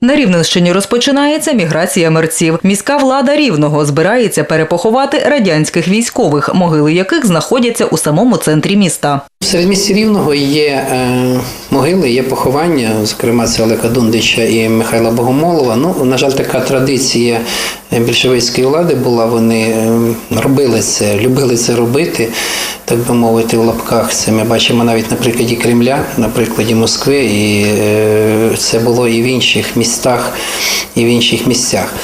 На Рівненщині розпочинається міграція мерців. Міська влада Рівного збирається перепоховати радянських військових, могили яких знаходяться у самому центрі міста. В середмісті Рівного є е, могили, є поховання, зокрема це Олега Дундича і Михайла Богомолова. Ну, на жаль, така традиція більшовицької влади була. Вони е, робили це, любили це робити, так би мовити, в лапках. Це ми бачимо навіть на прикладі Кремля, на прикладі Москви, і е, це було і в інших містах, і в інших місцях.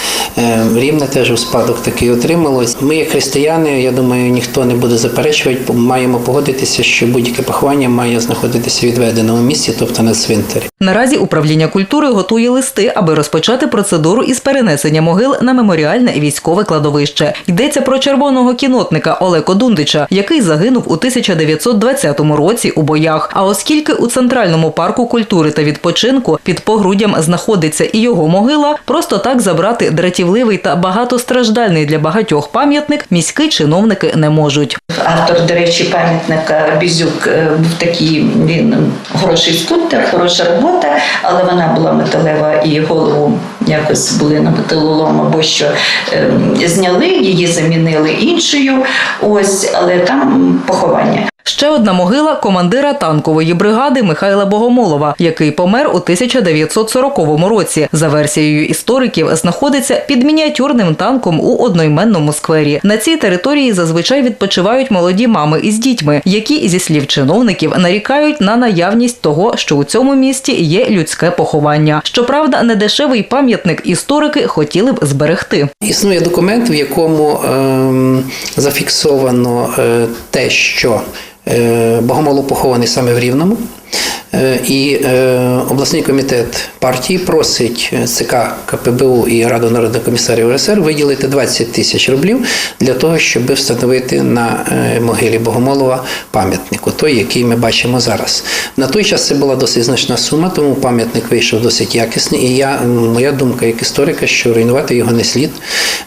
Рівне теж у спадок такий отрималось. Ми, як християни, я думаю, ніхто не буде заперечувати, маємо погодитися, що будь-яке поховання має знаходитися в відведеному місці, тобто на цвинтарі. Наразі управління культури готує листи, аби розпочати процедуру із перенесення могил на меморіальне військове кладовище. Йдеться про червоного кінотника Олеко Дундича, який загинув у 1920 році у боях. А оскільки у центральному парку культури та відпочинку під погруддям знаходиться і його могила, просто так забрати дратівливий та багатостраждальний для багатьох пам'ятник міські чиновники не можуть. Автор, до речі, пам'ятника Бізюк був такий, він хороший скульптор, хороша робота, але вона була металева і голову якось були на металолом або що е, зняли, її замінили іншою. Ось, але там поховання. Ще одна могила командира танкової бригади Михайла Богомолова, який помер у 1940 році. За версією істориків, знаходиться під мініатюрним танком у одноіменному сквері. На цій території зазвичай відпочивають молоді мами із дітьми, які зі слів чиновників нарікають на наявність того, що у цьому місті є людське поховання. Щоправда, недешевий пам'ятник історики хотіли б зберегти. Існує документ, в якому ем, зафіксовано е, те, що е, Богомолов похований саме в Рівному. Е, І е, обласний комітет партії просить ЦК КПБУ і Раду народних комісарів РСР виділити 20 тисяч рублів для того, щоб встановити на е, могилі Богомолова пам'ятнику, той, який ми бачимо зараз. На той час це була досить значна сума, тому пам'ятник вийшов досить якісний. І я, моя думка як історика, що руйнувати його не слід,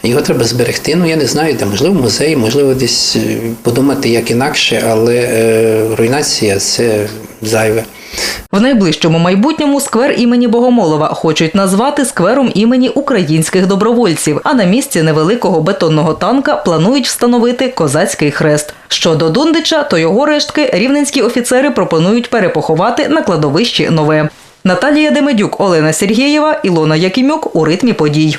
його треба зберегти. Ну я не знаю, де можливо в музеї, можливо, десь е, подумати як інакше, але е, руйнація це зайве. В найближчому майбутньому сквер імені Богомолова хочуть назвати сквером імені українських добровольців. А на місці невеликого бетонного танка планують встановити козацький хрест. Щодо Дундича, то його рештки рівненські офіцери пропонують перепоховати на кладовищі нове. Наталія Демедюк, Олена Сергєєва, Ілона Якимюк у ритмі подій.